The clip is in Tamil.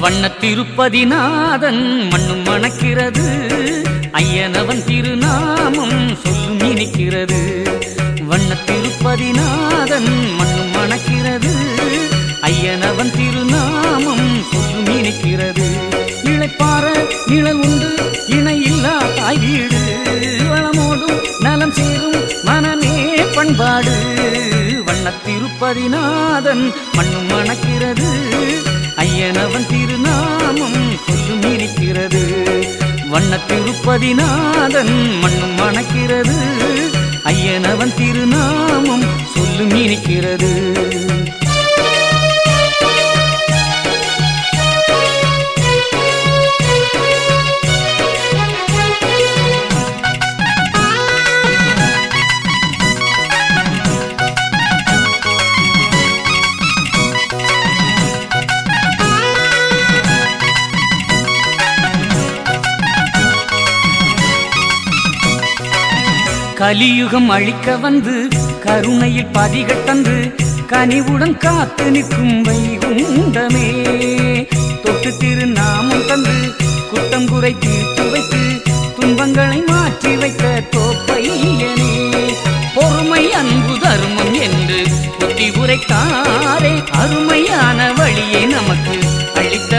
வண்ண திருப்பதிநாதன் மண்ணும் மணக்கிறது. ஐயனவன் திருநாமம் சொல்லும் இனிக்கிறது. வண்ண திருப்பதிநாதன் மண்ணும் மணக்கிறது. ஐயனவன் திருநாமம் சொல்லும் இனிக்கிறது. இழைப்பார நிழல் உண்டு இணையில்லா தாய் வீடு வளமோடும் நலம் சேரும் மனமே பண்பாடு. வண்ணத் திருப்பதிநாதன் மண்ணும் மணக்கிறது. ஐயனவன் திருநாமம் சொல்லும் இருக்கிறது வண்ணத் திருப்பதிநாதன் மண்ணும் மணக்கிறது. ஐயனவன் திருநாமம் சொல்லும் இருக்கிறது கலியுகம் அழிக்க வந்து கருணையில் பதிகட்டந்து கனிவுடன் காத்து நிற்கும் வைகுண்டமே. தொட்டு திருநாமம் தந்து குற்றம் குறை தீர்த்து வைத்து துன்பங்களை மாற்றி வைத்த தோப்பையனே. பொறுமை அன்பு தர்மம் என்று புத்தி உரைத்தாரே அருமையான வழியை நமக்கு அளித்த